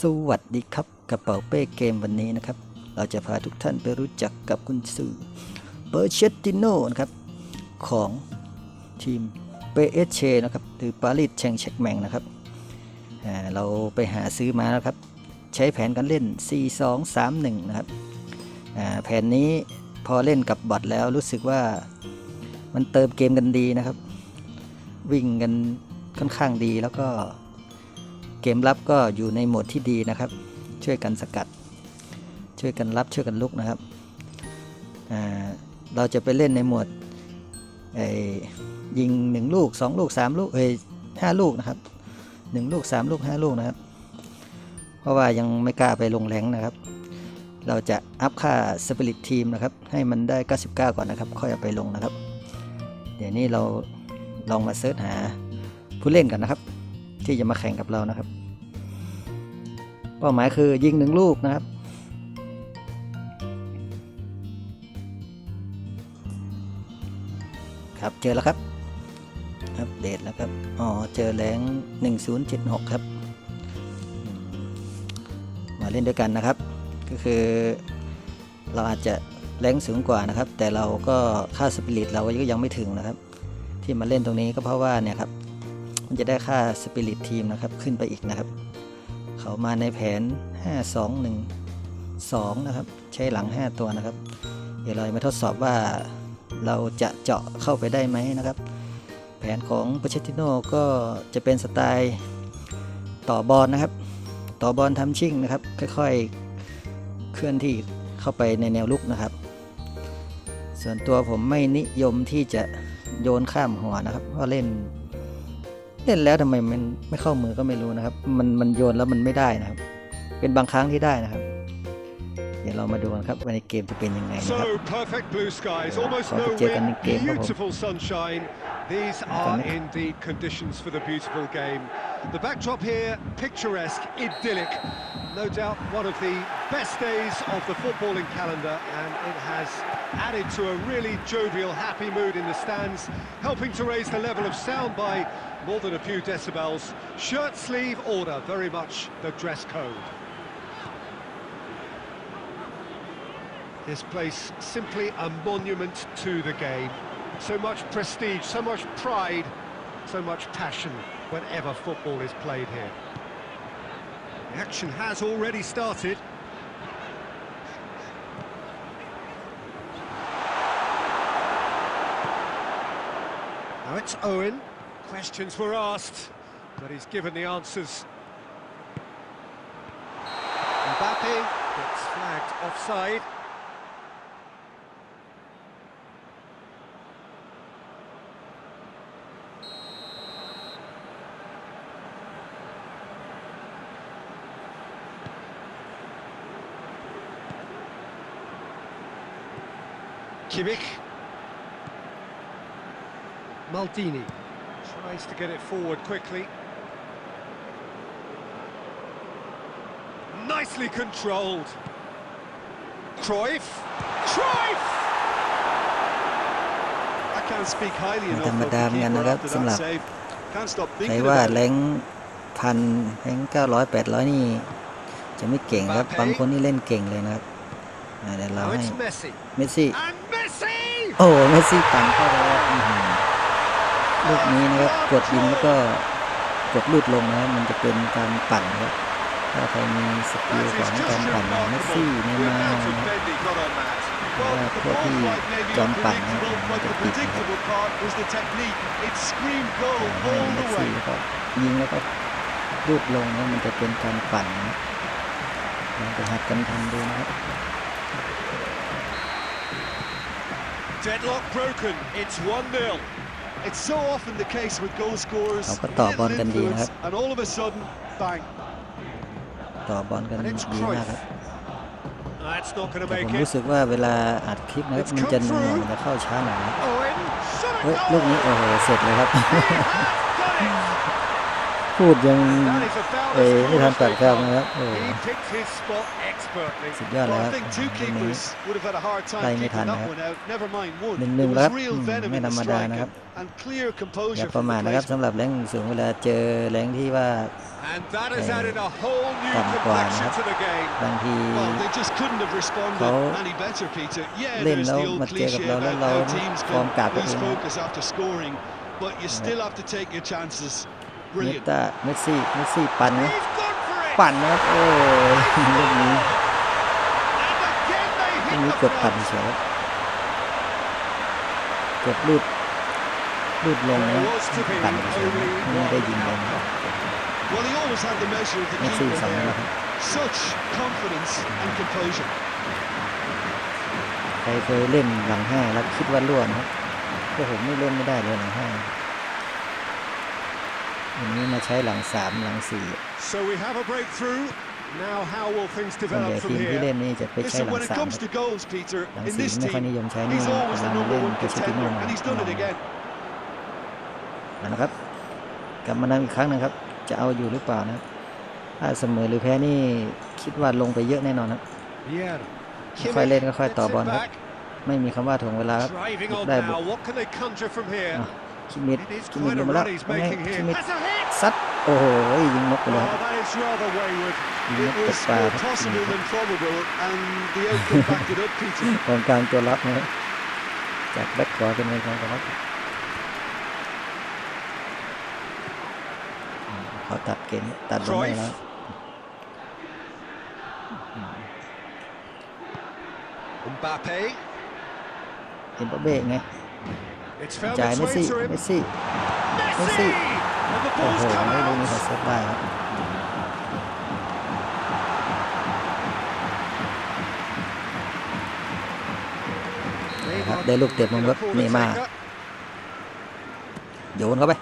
สวัสดีครับกระเป๋าเป้เกมวันนี้นะครับ เราจะพาทุกท่านไปรู้จักกับคุณสื่อเปอร์เชติโนนะครับ ของทีมเปเอเชนะครับ หรือปารีสแชงเช็กแมงนะครับเราไปหาซื้อมาแล้วครับ ใช้แผนการเล่น 4-2-3-1 นะครับแผนนี้ พอเล่นกับบอทแล้วรู้สึกว่ามันเติมเกมกันดีนะครับ วิ่งกันค่อนข้างดีแล้วก็เกมรับก็อยู่ในโหมดที่ดีนะครับ ช่วยกันสกัด ช่วยกันรับช่วยกันลุกนะครับเราจะไปเล่นในโหมดยิง 1 ลูก 2 ลูก 3 ลูกเอ้ยห้าลูกนะครับ 1 ลูก 3 ลูก 5 ลูกนะครับ เพราะว่ายังไม่กล้าไปลงแรงนะครับ เราจะอัพค่าสปิริตทีมนะครับ ให้มันได้ 99 ก่อนนะครับ ค่อยเอาไปลงนะครับ เดี๋ยวนี้เราลองมาเสิร์ชหาผู้เล่นกันนะครับ ที่จะมาแข่งกับเรานะครับ เป้าหมายคือยิงหนึ่งลูกนะครับ ครับเจอแล้วครับ อัปเดตแล้วครับ อ๋อ เจอแรง1076 ครับ มาเล่นด้วยกันนะครับ ก็คือ เราอาจจะแรงสูงกว่านะครับ แต่เราก็ค่าสปิริตเราก็ยังไม่ถึงนะครับ ที่มาเล่นตรงนี้ก็เพราะว่าเนี่ยครับมันจะได้ค่าสปิริตทีมนะครับขึ้นไปอีกนะครับ เขามาในแผน 5 2 1 2 นะครับ ใช้หลัง 5 ตัวนะครับ เดี๋ยวเรามาทดสอบว่าเราจะเจาะเข้าไปได้ไหมนะครับ แผนของปเชติโนก็จะเป็นสไตล์ต่อบอลนะครับ ต่อบอลทำชิ่งนะครับ ค่อยๆ เคลื่อนที่เข้าไปในแนวลุกนะครับ ส่วนตัวผมไม่นิยมที่จะโยนข้ามหัวนะครับ เพราะเล่น เล่นแล้วทำไมมันไม่เข้ามือก็ไม่รู้นะครับ มันมันโยนแล้วมันไม่ได้นะครับ เป็นบางครั้งที่ได้นะครับ เดี๋ยวเรามาดูกันครับว่าในเกมจะเป็นยังไงนะครับ So perfect blue skies, almost Quite no a check on wind, the game, Bob. beautiful sunshine. These are indeed conditions for the beautiful game. The backdrop here, picturesque, idyllic. No doubt one of the best days of the footballing calendar, and it has added to a really jovial, happy mood in the stands, helping to raise the level of sound by more than a few decibels. Shirt sleeve order, very much the dress code. This place simply a monument to the game. So much prestige, so much pride, so much passion whenever football is played here. The action has already started. Now it's Owen. Questions were asked, but he's given the answers. Mbappe gets flagged offside. Kimmich. Maldini tries to get it forward quickly. Nicely controlled. Cruyff. Cruyff! I can't speak highly enough of the ธรรมดาเหมือนกัน keeper นะครับ after สำหรับ that save. Can't stop ใคร thinking ว่า about แร it. งพันแรงเก้าร้อยแปดร้อยนี่ จะไม่เก่งครับบางคนนี่เล่นเก่งเลยนะครับอ่าเดี๋ยวเรา Now ให้ it's Messi. เมสซี่ And Messi! โอ้เมสซี่ปั่นเข้าไปแล้วลูกนี้นะครับกดยิงแล้วก็กดลูดลงนะมันจะเป็นการปั่นครับถ้าใครมีสกิลของการปั่นเมสซี่ remarkable. ใน The มา amount of นะเพราะว่าพวกที่จอมปั่นนะมันจะติดนะครับให้เมสซี่แล้วก็ยิงแล้วก็ลูดลงนะมันจะเป็นการปั่นนะครับลองไปหัดกันทำดูนะครับ Deadlock broken. It's 1-0. It's so often the case with goal scorers. เขาก็ต่อบอลกันดีนะครับ And all of a sudden, bang. ต่อบอลกัน And ดี it's มากครับ Cruyff. That's not going to แต่ make ผม it. รู้สึกว่าเวลาอัดคลิปนะครับมันจะหน่วงจะเข้าช้าหน่อยนะ Owen. Shot เฮ้ย it ลูกนี้ goal. โอ้โหเสร็จเลยครับ He has done it. พูดยัง That is about เอ้ as ไม่ good ทัน as ตัด they ข้าม come. นะครับโอ้ He picked his spot expertly. สุดยอดเลย Well, ค I รับ think two ตรงนี้ keepers would have had a hard time ไล่ไม่ keeping ทัน that นะครับ one out. Never mind one. หนึ่ง There หนึ่งแล้ว was real อืม venom ไม่ in ธร the รมดา strike นะครับ and, and clear อย่า composure ประ from มาท the นะครับ placement. สำหรับแรงสูงเวลาเจอแรงที่ว่า And that has Eh, added a whole new ต่ำกว่า complexion นะครับ to the game. บางที Well, they just couldn't have responded เขา any better, Peter. Yeah, เล่น there's แล้ว the old มาเจอกับ cliche เราแล้ว about เรา how teams ฟอร์ม can กาดไปเอ lose ง focus after scoring, but you still have to take your chances. เม Brilliant. ตาเมสซี่เมสซี่ปั่นนะ He's gone for it. ปั่นนะครับโอ้ยลูกนี้ And again they ลูก hit นี้ the เกือบปั่น post. เฉยเกือบลูดลูดลงนะปั่นเฉยไม่ได้ยิงเลยนะครับ Well, he always had the measure of the เมสซี่ keeper สองนะ there. ครับ Such confidence and composure. ใครเคยเล่นหลังห้าแล้วคิดว่าล่วนนะครับพวกผมไม่เล่นไม่ได้เลยหลังห้า วันนี้มาใช้หลังสามหลังสี่ So we have a breakthrough. Now how will things ส่วนใหญ่ develop ที from มที่เล่ here? นนี่จะไปใช้ Listen, หลัง when it สาม comes to goals, Peter, หลัง in สี่ this ไม่ค่อยนิ team, ยมใช้นี่ he's เว always ลา the มา number เล่น one เกชิติโน contender, มา and he's done it again. แล้วนะครับกลับมานำอีกครั้งนะครับ จะเอาอยู่หรือเปล่านะครับถ้าเสมอหรือแพ้นี่คิดว่าลงไปเยอะแน่นอนครับ Yeah. ค่อยเล่นค่อยๆต่อ gets บอ it ลครับ back. ไม่มีคำว่าถ่วงเวลาครับ Driving on ได้บุก now. What can they conjure from here? อะคิมิด It is คิมิด quite ล a งมาแล้ว run he's ยังไง making คิ here. มิด Has a hit. ซัดโอ้โหยิงนกไปเลย Oh, ครับ that is rather wayward. ยิงน It กตก was ปลา more ครับคิมิ possible ดครับ than probable, and the outcome backed it up, Peter. กองกลางตัวรับนะครับจากแบ็คขวาเป็นกองกลางตัวรับอืมเขาตัดเกมตัดบอลได้แล้ว Mbappe. เอ็มบัปเบ้ไง It's found จ่าย its เมส way ซี่ to เม him. สซี่ Messi! And the โอ้โห ball's come ไม่รู้นี่ out. เขาเซฟได้ครับนะครับได้ลูกเตะมุมครับเนย์มาร์โยนเข้าไป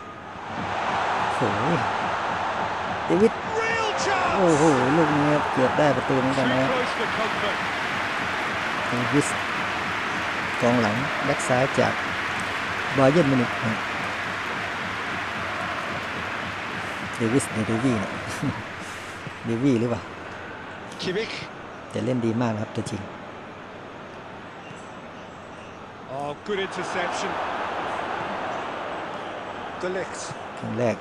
โอ้โหเดวิด Real โอ้ chance! โหลูกนี้ครับเกือบได้ประตูเหมือนกัน Too นะครับ close for comfort. เดวิสกองหลังแบ็กซ้ายจาก บาเยิร์นมิวนิกนะครับเดวิสในเดวี่เนี่ยเดวี่หรือเปล่า Kimmich. แต่เล่นดีมากนะครับตัวจริง Oh, good interception. De Ligt. ครั้งแรก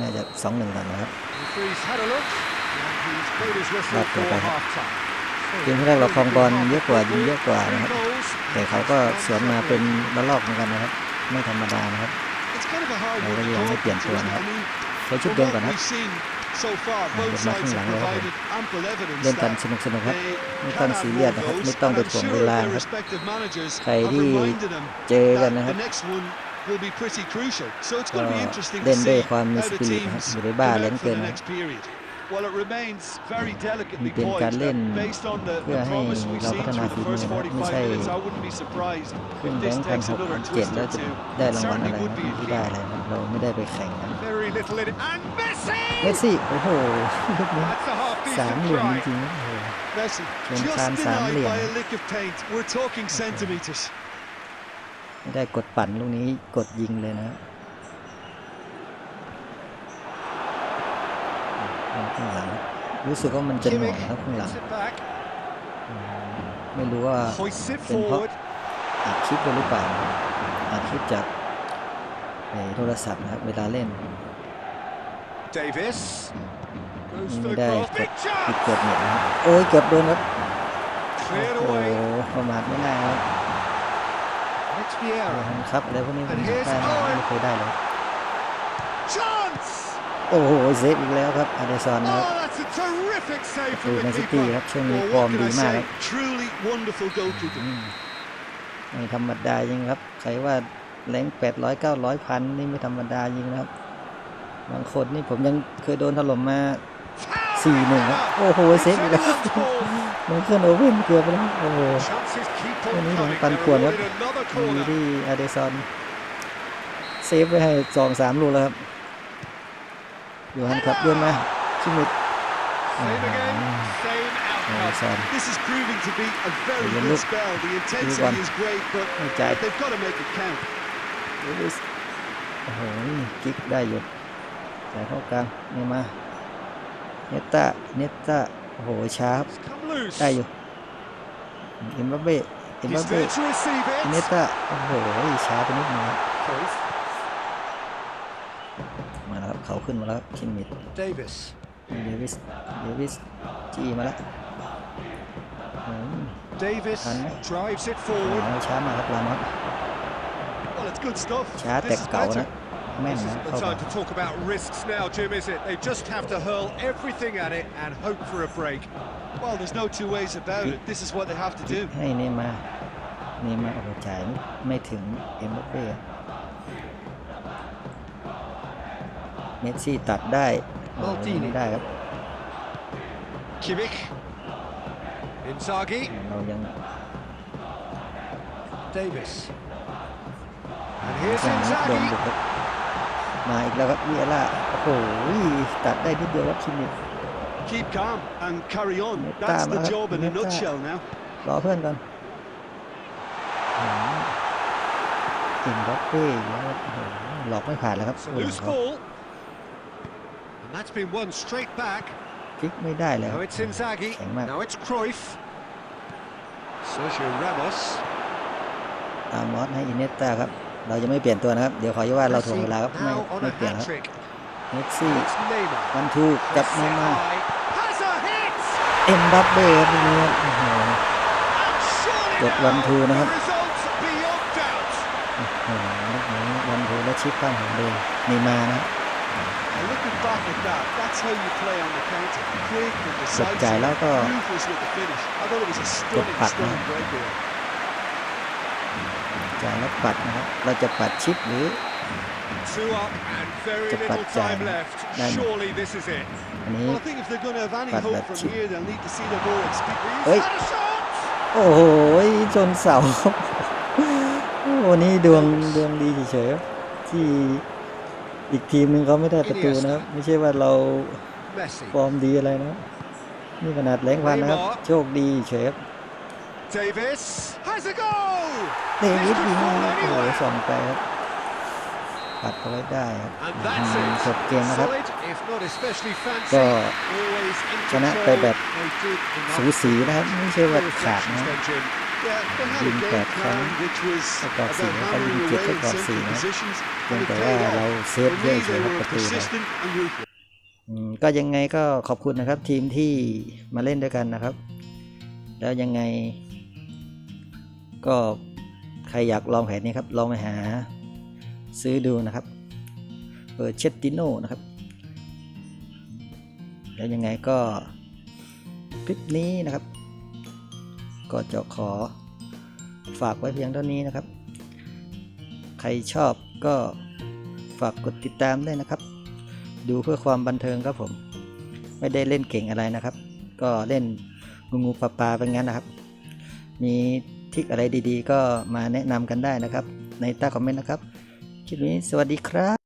น่าจะสองหนึ่งก่อนนะครับ Referee's had a look. And he's played his whistle Lát for rồi. half time. เกมแรกเราครองบอลเยอะกว่ายิงเยอะกว่านะครับ แต่เขาก็สวนมาเป็นระลอกเหมือนกันนะครับ ไม่ธรรมดานะครับ It's kind of a hard Rồi one bây to giờ call, mới chuyển Peter, tuần isn't it? hả? I mean, ใช้ชุด from เดิม what ก่อนนะครับ we've seen so far, À, both được mắt sides không have lặng rồi. provided ample evidence เล่นกัน that สนุกสนุกๆครับ they ไม่ต้อง can ซี add เรียส more นะครับ goals, ไม่ต้อง and ไป I'm ถ่วง sure เวลา their ครับ respective managers ใคร have ที่ reminded them เจอกันนะค that รับ the next one will be pretty crucial. So it's ก็ going to be interesting เล่ to นด้วย see ความมี how ส the ปิริตนะครับ teams อย่าไปบ้า come แรง out เกิ for น the นะ next period. Well, it remains very มัน delicately เป็นการ poised, เล่น and based on the, เพื่อ the ให้ promise we've เรา seen พัฒนา through ฝี the มือ first นะครับไม่45ใช่ minutes, I wouldn't be surprised ขึ้น if แบง this ค์พัน takes หก another พันเจ็ด twist แล้ว or จะ two. ได้รางวัล Certainly อะไร would นะ be a ไม่ key. ได้เลยครับเราไม่ได้ไปแข่งกัน Very little in it. And Messi! เมสซี่โอ้โหลูกนี้ That's a half สาม decent เหลี่ยม try. จริงๆโอ้โห Messi, Trên just can xám denied liền. by a lick of paint. We're talking centimetres. ไม่ได้กดปั่นลูกนี้กดยิงเลยนะครับ ข้างหลัง รู้สึกว่ามันจะหน่วง Kimmich นะครับข้างหลัง gets it back. ไม่รู้ว่า Hoists it เป็นเพราะ forward. อัดคลิปด้วยหรือเปล่าอัดคลิปจากในโทรศัพท์นะครับเวลาเล่น Davis. Goes ไม่ for the ได้ cross. ก Big ดปิด chance. กดเน็ตนะครับโอ้ยเกือบโดนครับ Cleared โอ้โห away. ประมาทไม่ได้ครับ It's เดี๋ยว Vieira. ครับอะไรพวกนี้ผม And here's ได้ Owen ไม่เคยได้เลย Chance! โอ้โหเซฟอีกแล้วครับอเดซอนนะครับ Oh, that's a terrific save คือ from แม the นซิตี้ค keeper. รับช่วงนี้ Well, ฟอร์ what ม can ดี I มากค say? รับ Truly wonderful goalkeeping. อืมไม่ธรรมดาจริงครับใครว่าแรงแปดร้อยเก้าร้อยพันนี่ไม่ธรรมดาจริงนะครับ บางคนนี่ผมยังเคยโดนถล่มมาสี่หนึ่งครับโอ้โหเซฟอีกแล้วครับมันเคลื่อนโอเว่นเกือบไปแล้วโอ้โห Chances keep on Cái này coming. bằng They've quần lắm. avoided another มี corner. ที่อเดซอนเซฟไว้ให้สองสามลูกแล้วครับ อยู่ฮันครับโยนมาชิมิด Same again, same อเด outcome. ซอน This is proving to be a very Bây giờ good lúc- spell. The intensity one. is great, but Ôi trời. they've got to make it count. โอ้โหกิ๊กได้อยู่จ่ายเข้ากลางเนมาเนต้าเนต้าโอ้โหช้าครับ It's come loose. ได้อยู่เอ็มบัปเบ้เอ็มบั He's ปเบ้ there to receive เน it. ต้าโอ้โหช้าไปนิดนึง เขาขึ้นมาแล้วครับคิมมิด Davis. เดวิสเดวิสจี้มาแล้วอืม Davis Hắn. drives it อ๋ forward. อช้ามาครับลามอส Well, it's good stuff. ช้า This แต่ is เก่า better. นะแม่น This นะ isn't เข้า the ไป time to talk about risks now, Jim, is it? They just have to hurl everything at it and hope for a break. Well, there's no two ways about it. This is what they have to do. ให้เนมาเนมาโอ้โหจ่ายไม่ไม่ถึงเอ็มบัปเบ้ เมสซี่ตัดได้โอ้โห Maldini ไม่ได้ครับ Kimmich. Inzaghi. เรายัง Davis. And here's ยังโดน Inzaghi. บุกครับมาอีกแล้วครับวิเอล่าโอ้โหตัดได้นิดเดียวครับคิมมิด Keep calm and carry on. Neta, That's the mga- job in a neta. nutshell now. รอเพื่อนก่อนอืมเอ็มบัปเป้อีกแล้วครับโอ้โหหลอกไม่ผ่านแล้วครับ It's a โอ้โห loose ball. And that's been won straight back. พลิกไม่ได้เลยค Now รับ it's Inzaghi. Keng mạc. Now it's Cruyff. Sergio Ramos. ตามมอสให้อินเนสตาครับ เราจะไม่เปลี่ยนตัวนะครับ เดี๋ยวขออย่าว่าเราถ่วง Messi เวลาครับ ไม่ now on ไม่ a เปลี่ยน hat ครับ trick. เมสซี่ It's Neymar. วันทูกับเน Set มา high. Has a hit. เอ็มบัปเป้ครับตรงนี้ครับโอ้โห And surely Good now one, two, the นะครับ results beyond doubt. โอ้โหลูกนี้วันทูและชิปข้างของเลยเนมานะครับ And looking back at that, that's how you play on the counter. Quick and กดจ่าย decisive. แล้วก็ Ruthless with the finish. I thought it was a stunning, Good stunning pass, breakaway. จ่ายแล้วปัดนะครับ เราจะปัดชิปหรือ Two up and very Chụp little bạch chài. time left. Đây nè. Surely this is it. อันนี้ Well, I think if they're going to have any Bad hope left from cheek. here, they'll need to see the ball experience. He's Ơi. had a shot. โอ้โหชนเสาครับโอ้โหนี่ดวงดวงดีเฉยๆครับที่ อีกทีมหนึ่งเขาไม่ได้ประตูนะครับ ไม่ใช่ว่าเรา Messi. ฟอร์มดีอะไรนะครับนี่ขนาดแรงพันนะครับ Neymar โชคดีเฉยครับ Davis has a goal. เดวิดยิงโอ้โหส่องไปครับปัดเอาไว้ได้ครับ And อื that's ม it. จบเกมนะครับ Solid, if not especially fancy. ก็ Always in ชนะ control. ไปแบบ They did enough. สูสีนะครับ ไม่ใช่ว่า Clear ขาด reflections นะ ยิงแปดครั้งประกอบสี่นะครับยิงเจ็ดประกอบสี่นะเพีงแต่ว่าเราเซฟได้ะเฉยครับประตูนะก็ยังไงก็ขอบคุณนะครับทีมที่มาเล่นด้วยกันนะครับ แล้วยังไง ก็ใครอยากลองแผนนี้ครับ ลองไปหาซื้อดูนะครับเบอร์เชตติโนนะครับ แล้วยังไงก็คลิปนี้นะครับ ก็จะขอฝากไว้เพียงเท่านี้นะครับ ใครชอบก็ฝากกดติดตามด้วยนะครับ ดูเพื่อความบันเทิงครับผม ไม่ได้เล่นเก่งอะไรนะครับ ก็เล่นงูงูปลาปลาไปงั้นนะครับ มีทิกอะไรดีๆ ก็มาแนะนำกันได้นะครับ ในใต้คอมเมนต์นะครับ คลิปนี้สวัสดีครับ